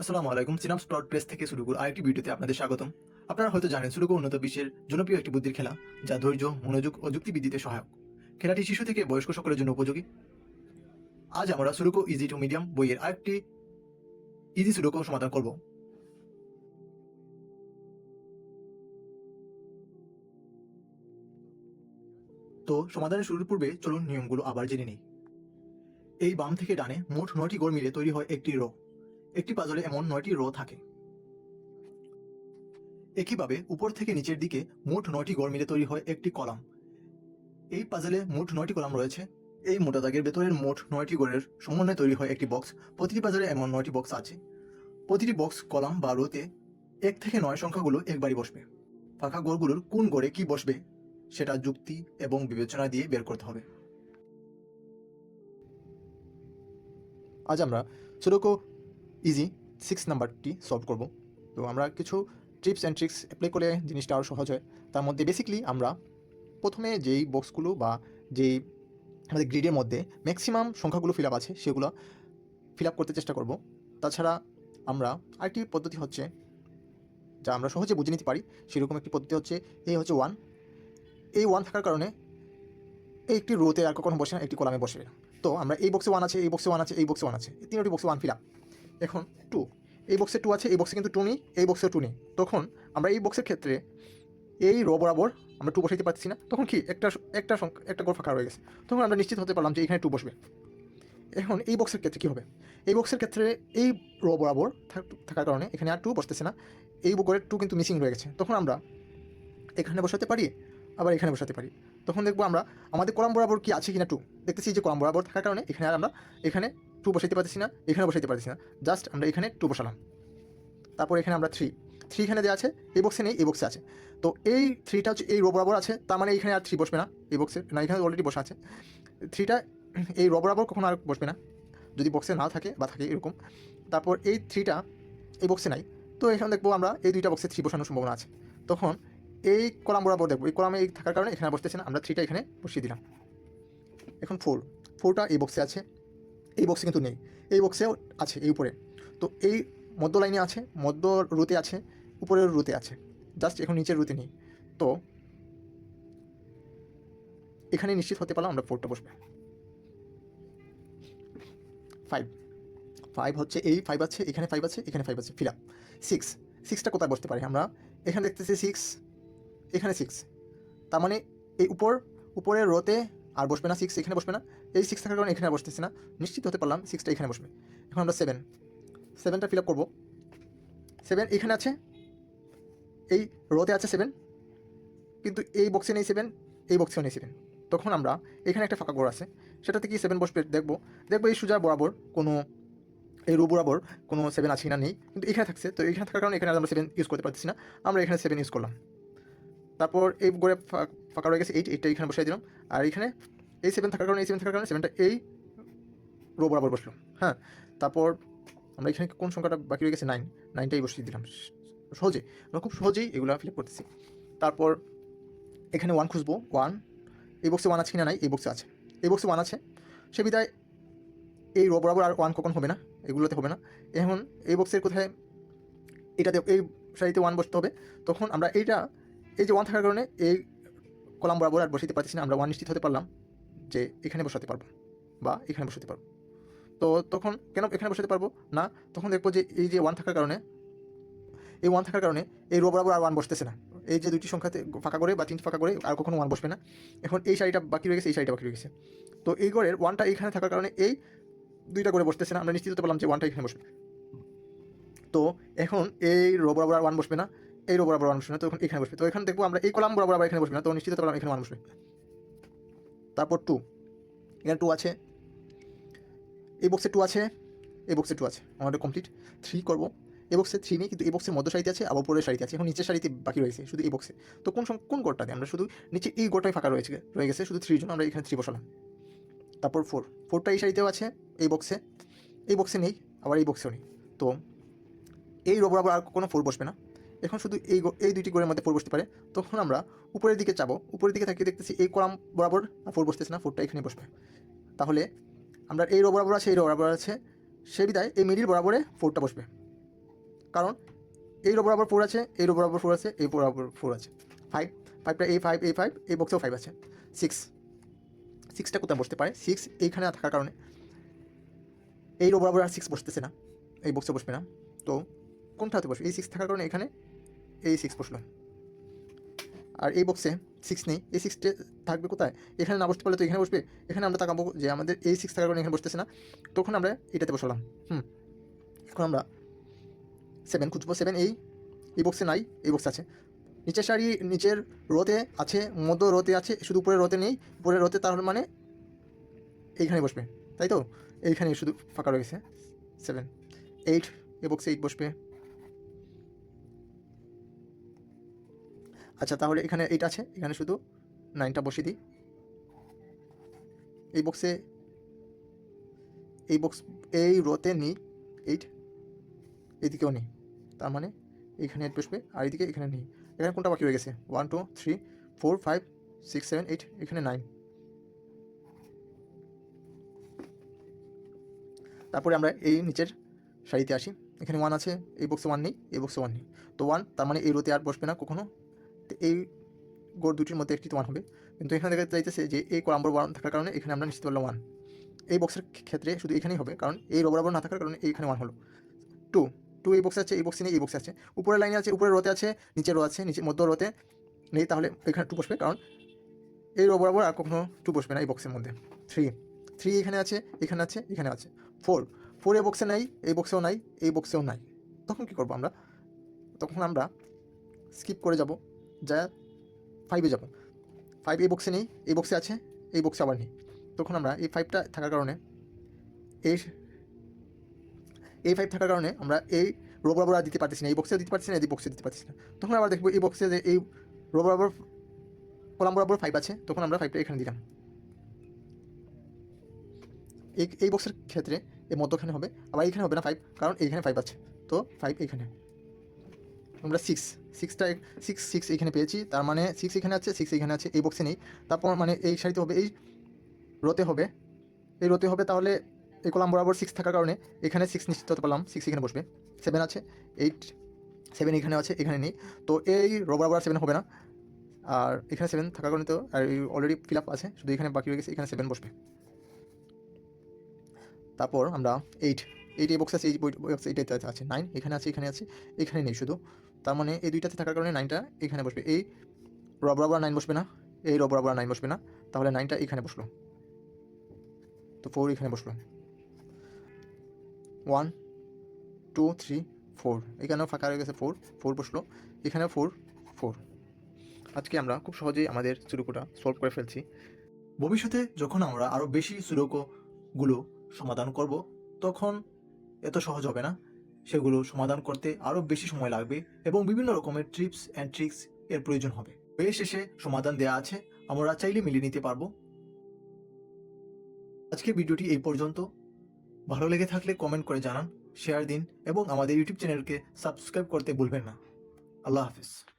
আসসালামু আলাইকুম সিনাম sprout press থেকে সুডুকুর আরেকটি ভিডিওতে আপনাদের স্বাগতম। আপনারা হয়তো জানেন সুডুকু উন্নত বিশ্বের জনপ্রিয় একটি বুদ্ধির খেলা, যা ধৈর্য, মনোযোগ ও যুক্তিবৃদ্ধিতে সহায়ক। খেলাটি শিশু থেকে বয়স্ক সকলের জন্য উপযোগী। আজ আমরা সুডুকু ইজি টু মিডিয়াম বইয়ের আরেকটি ইজি সুডুকু সমাধান করব। তো সমাধানের শুরুর পূর্বে চলুন নিয়মগুলো আবার জেনে নিই। এই বাম থেকে ডানে মোট নয়টি গড় মিলে তৈরি হয় একটি রো একটি পাজলে এমন নয়টি রো থাকে। একইভাবে উপর থেকে নিচের দিকে মোট নয়টি গড় মিলে তৈরি হয় একটি কলাম। এই পাজলে মোট নয়টি কলাম রয়েছে। এই মোটা দাগের ভেতরের মোট নয়টি গড়ের সমন্বয়ে তৈরি হয় একটি বক্স। প্রতিটি পাজলে এমন নয়টি বক্স আছে। প্রতিটি বক্স, কলাম বা রোতে এক থেকে নয় সংখ্যাগুলো একবারই বসবে। ফাঁকা গড়গুলোর কোন গড়ে কি বসবে সেটা যুক্তি এবং বিবেচনা দিয়ে বের করতে হবে। আজ আমরা সুডোকো ইজি সিক্স নাম্বারটি সলভ করব। তো আমরা কিছু টিপস অ্যান্ড ট্রিক্স অ্যাপ্লাই করলে জিনিসটা আরও সহজ হয়। তার মধ্যে বেসিকলি আমরা প্রথমে যেই বক্সগুলো বা যেই আমাদের গ্রিডের মধ্যে ম্যাক্সিমাম সংখ্যাগুলো ফিল আপ আছে, সেগুলো ফিল আপ করতে চেষ্টা করব। তাছাড়া আমরা আরেকটি পদ্ধতি হচ্ছে, যা আমরা সহজে বুঝে নিতে পারি, সেরকম একটি পদ্ধতি হচ্ছে, এই হচ্ছে ওয়ান এই ওয়ান থাকার কারণে এই একটি রোতে আর কখনো বসে না, একটি কলামে বসে। তো আমরা এই বক্সে ওয়ান আছে, এই বক্সে ওয়ান আছে, এই বক্সে ওয়ান আছে তিনটি বক্সে ওয়ান ফিল আপ এখন টু এই বক্সে টু আছে, এই বক্সে কিন্তু টু নেই, এই বক্সে টু নেই। তখন আমরা এই বক্সের ক্ষেত্রে এই রো বরাবর আমরা টু বসাইতে পারছি না। তখন কি? একটা একটা একটা গোল ফাঁকা রয়ে গেছে। তখন আমরা নিশ্চিত হতে পারলাম যে এখানে টু বসবে। এখন এই বক্সের ক্ষেত্রে কী হবে? এই বক্সের ক্ষেত্রে এই রো বরাবর থাক- থাকার কারণে এখানে আর টু বসতেছে না। এই গোলের টু কিন্তু মিসিং রয়ে গেছে। তখন আমরা এখানে বসাতে পারি, আবার এখানে বসাতে পারি। তখন দেখব আমরা, আমাদের কলাম বরাবর কি আছে কিনা টু দেখতেছি যে কলাম বরাবর থাকার কারণে এখানে আর আমরা, এখানে টু বসাইতে পারতেছি না এখানে বসাইতে পারতেছি না। জাস্ট আমরা এখানে টু বসালাম। তারপর এখানে আমরা থ্রি থ্রি এখানে দেওয়া আছে, এই বক্সে নেই, এই বক্সে আছে। তো এই থ্রিটা হচ্ছে এই রো বরাবর আছে, তার মানে এখানে আর থ্রি বসবে না, এই বক্সে না, এখানে অলরেডি বসা আছে। থ্রিটা এই রো বরাবর কখনো আর বসবে না, যদি বক্সে না থাকে বা থাকে এরকম। তারপর এই থ্রিটা এই বক্সে নাই। তো এখানে দেখব আমরা এই দুইটা বক্সে থ্রি বসানোর সম্ভাবনা আছে। তখন এই কলাম বরাবর দেখব, এই কলামে এই থাকার কারণে এখানে বসতেছে না, আমরা থ্রিটা এখানে বসিয়ে দিলাম। এখন ফোর ফোরটা এই বক্সে আছে এই বক্সে কিন্তু নেই। এই বক্সেও আছে, এই উপরে। তো এই মধ্য লাইনে আছে, মধ্য রুতে আছে, উপরের রুতে আছে। জাস্ট এখন নিচের রুতে নেই। তো এখানে নিশ্চিত হতে পারলাম আমরা ফোরটা বসবে। ফাইভ ফাইভ হচ্ছে এই ফাইভ আছে, এখানে ফাইভ আছে, এখানে ফাইভ আছে। ফিল আপ সিক্স সিক্সটা কোথায় বসতে পারি আমরা? এখানে দেখতেছি সিক্স এখানে সিক্স তার মানে এই উপর, উপরের রোতে আর বসবে না সিক্স এখানে বসবে না। এই সিক্স থাকার কারণে এখানে বসতেছে না। নিশ্চিত হতে পারলাম সিক্সটা এখানে বসবে। এখন আমরা সেভেন সেভেনটা ফিল আপ করব। সেভেন এখানে আছে। এই রোতে আছে সেভেন কিন্তু এই বক্সে নেই সেভেন এই বক্সেও নেই সেভেন তখন আমরা এখানে একটা ফাঁকা ঘর আছে। সেটাতে কি সেভেন বসবে, দেখব। দেখব এই সুজা বরাবর কোনো, এই রো বরাবর কোনো সেভেন আছে কিনা নেই। কিন্তু এখানে থাকছে। তো এখানে থাকার কারণে এখানে আমরা সেভেন ইউজ করতে পারতেছি না। আমরা এখানে সেভেন ইউজ করলাম। তারপর এই গড়ে ফাঁকা রয়ে গেছে এইট এইটটা এখানে বসাই দিলাম। আর এখানে এই সেভেন থাকার কারণে, এই সেভেন থাকার কারণে সেভেনটা এই রো বরাবর বসল। হ্যাঁ তারপর আমরা এখানে কোন সংখ্যাটা বাকি রয়ে গেছে? নাইন নাইনটাই বসিয়ে দিলাম। সহজে আমরা খুব সহজেই এগুলো ফিল করতেছি। তারপর এখানে ওয়ান খুঁজবো ওয়ান এই বক্সে ওয়ান আছে কিনা নাই? এই বক্সে আছে। এই বক্সে ওয়ান আছে। সে বিদায় এই রো বরাবর আর ওয়ান কখন হবে না? এগুলোতে হবে না। এখন এই বক্সের কোথায় এটাতে, এই সারিতে ওয়ান বসতে হবে। তখন আমরা এইটা, এই যে ওয়ান থাকার কারণে এই কলাম বরাবর আর বসাতে পারতেছি না, আমরা ওয়ান নিশ্চিত হতে পারলাম যে এখানে বসাতে পারব বা এখানে বসাতে পারব। তো তখন কেন এখানে বসাতে পারব? না, তখন দেখব যে এই যে ওয়ান থাকার কারণে, এই ওয়ান থাকার কারণে এই রো বরাবর আর ওয়ান বসতেছে না। এই যে দুইটি সংখ্যাতে ফাঁকা করে বা তিনটি ফাঁকা করে আর কখনো ওয়ান বসবে না। এখন এই শাড়িটা বাকি রয়ে গেছে, এই শাড়িটা বাকি রয়ে গেছে। তো এই গড়ের ওয়ানটা এইখানে থাকার কারণে এই দুইটা করে বসতেছে না, আমরা নিশ্চিত হতে পারলাম যে ওয়ানটা এখানে বসবে। তো এখন এই রো বরাবর আর ওয়ান বসবে না। এই বরাবর ওয়ান বসবে না তো এখন বসবে। তো এখানে দেখব আমরা এই কলাম বরাবর আবার এখানে বসবে না, তো নিশ্চিত পারলাম এখানে বসবে তারপর টু এখানে টু আছে। এই বক্সে টু আছে, এই বক্সে টু আছে। আমাদের কমপ্লিট থ্রি করব। এই বক্সে থ্রি নেই, কিন্তু এই বক্সের মধ্য সারিতে আছে, আবার উপরের সারিতে আছে। এখন নিচের সারিতে বাকি রয়েছে, শুধু এই বক্সে তো কোন কোন গোড়টা আমরা? শুধু নিচে এই গোড়টাই ফাঁকা রয়েছে, রয়ে গেছে, শুধু থ্রির জন্য আমরা এখানে থ্রি বসালাম। তারপর ফোর ফোরটা এই সারিতেও আছে, এই বক্সে এই বক্সে নেই, আবার এই বক্সেও নেই। তো এই রো বরাবর আর কোনো ফোর বসবে না। এখন শুধু এই এই দুইটি গোড়ের মধ্যে ফোর বসতে পারে, তখন আমরা উপরের দিকে যাব উপরের দিকে তাকিয়ে দেখতেছি এই কলাম বরাবর ফোর বসতেছে না ফোরটা এখানে বসবে। তাহলে আমরা এই রো বরাবর আছে, এই রো বরাবর আছে, সে বিদায় এই মিডিল বরাবরে ফোরটা বসবে। কারণ এই রো বরাবর ফোর আছে, এই রো বরাবর ফোর আছে, এই বরাবর ফোর আছে। ফাইভ ফাইভটা এই ফাইভ এই ফাইভ এই বক্সেও ফাইভ আছে। সিক্স সিক্সটা কোথায় বসতে পারে? সিক্স এইখানে থাকার কারণে এই রো বরাবর আর সিক্স বসতেছে না, এই বক্সে বসবে না। তো কোনটা হাতে বসবে? এই সিক্স থাকার কারণে এখানে এই সিক্স বসল। আর এই বক্সে সিক্স নেই, এই সিক্সটে থাকবে কোথায়? এখানে না বসতে পারলে তো এখানে বসবে। এখানে আমরা তাকাবো যে আমাদের এই সিক্স থাকার কারণে এখানে বসতেছে না। তখন আমরা এটাতে বসালাম। হুম, এখন আমরা সেভেন খুঁজবো। সেভেন এই এই বক্সে নাই, এই বক্সে আছে। নিচের সারি নিচের রোতে আছে, মধ্য রোতে আছে, শুধু উপরের রোতে নেই। উপরের রোতে তাহলে মানে এইখানে বসবে। তাই তো? এইখানে শুধু ফাঁকা রয়েছে। সেভেন এইট এই বক্সে এইট বসবে। আচ্ছা তাহলে এখানে এইট আছে। এখানে শুধু নাইনটা বসিয়ে দিই। এই বক্সে এই বক্স এই রোতে নিই এইট এদিকেও নেই তার মানে এখানে এইট বসবে, আর এদিকে এখানে নেই এখানে কোনটা বাকি হয়ে গেছে? One two three four five six seven eight এখানে নাইন তারপরে আমরা এই নিচের সারিতে আসি। এখানে ওয়ান আছে, এই বক্সে ওয়ান নেই, এই বক্সে ওয়ান নেই। তো ওয়ান তার মানে এই রোতে আর বসবে না কখনো। এই গোড় দুটির মধ্যে একটি ওয়ান হবে। কিন্তু এখানে দেখা যাইতেছে যে এই নম্বর ওয়ান থাকার কারণে এখানে আমরা নিশ্চিত পারলাম ওয়ান এই বক্সের ক্ষেত্রে শুধু এখানেই হবে, কারণ এই রো বরাবর না থাকার কারণে এইখানে ওয়ান হলো। টু টু এই বক্সে আছে, এই বক্সে নেই, এই বক্সে আছে। উপরের লাইনে আছে, উপরের রোতে আছে নিচে রো আছে, নিচে মধ্য রোতে নেই, তাহলে এখানে টু বসবে, কারণ এই রো বরাবর আর কখনো টু বসবে না এই বক্সের মধ্যে। থ্রি থ্রি এখানে আছে এখানে আছে এখানে আছে। ফোর ফোর এই বক্সে নাই, এই বক্সেও নাই, এই বক্সেও নাই। তখন কী করব আমরা? তখন আমরা স্কিপ করে যাব। যা ফাইভে যাব। ফাইভ এই বক্সে নেই, এই বক্সে আছে, এই বক্সে আবার নেই। তখন আমরা এই ফাইভটা থাকার কারণে এই এই ফাইভ থাকার কারণে আমরা এই রো বরাবর আর দিতে পারতেছি না। এই বক্সেও দিতে পারছি না, এই বক্সে দিতে পারছি না। তখন আবার দেখব এই বক্সে যে এই রো বরাবর, কলাম বরাবর ফাইভ আছে, তখন আমরা ফাইভটা এখানে দিলাম। এই এই বক্সের ক্ষেত্রে এই মধ্যখানে হবে, আবার এইখানে হবে না ফাইভ কারণ এইখানে ফাইভ আছে। তো ফাইভ এখানে। আমরা সিক্স সিক্সটা সিক্স সিক্স এখানে পেয়েছি, তার মানে সিক্স এখানে আছে সিক্স এখানে আছে, এই বক্সে নেই। তারপর মানে এই সারিতে হবে, এই রোতে হবে, এই রোতে হবে তাহলে এই কলাম বরাবর সিক্স থাকার কারণে এখানে সিক্স নিশ্চিত হতে পারলাম সিক্স এখানে বসবে সেভেন আছে এইট সেভেন এখানে আছে, এখানে নেই। তো এই রো বরাবর সেভেন হবে না, আর এখানে সেভেন থাকার কারণে তো আর অলরেডি ফিল আপ আছে, শুধু এখানে বাকি রয়ে গেছে, এখানে সেভেন বসবে। তারপর আমরা এইট এই বক্স আছে, এই বক্স এইটাতে আছে নাইন এখানে আছে এখানে আছে, এখানে নেই শুধু। তার মানে এই দুইটাতে থাকার কারণে নাইনটা এখানে বসবে। এই র বরাবর নাইন বসবে না, এই র বরাবর নাইন বসবে না, তাহলে নাইনটা এখানে বসল। তো ফোর এখানে বসল। ওয়ান টু থ্রি ফোর এখানেও ফাঁকা হয়ে গেছে ফোর ফোর বসল। এখানেও ফোর ফোর আজকে আমরা খুব সহজেই আমাদের সুরুকুটা সলভ করে ফেলছি। ভবিষ্যতে যখন আমরা আরও বেশি সুরকগুলো সমাধান করব, তখন এত সহজ হবে না। সেগুলো সমাধান করতে আরও বেশি সময় লাগবে এবং বিভিন্ন রকমের ট্রিপস অ্যান্ড ট্রিক্স এর প্রয়োজন হবে। এর শেষে সমাধান দেওয়া আছে। আমরা চাইলে মিলিয়ে নিতে পারব। আজকে ভিডিওটি এই পর্যন্ত। ভালো লেগে থাকলে কমেন্ট করে জানান শেয়ার দিন এবং আমাদের ইউটিউব চ্যানেলকে সাবস্ক্রাইব করতে ভুলবেন না। আল্লাহ হাফিজ।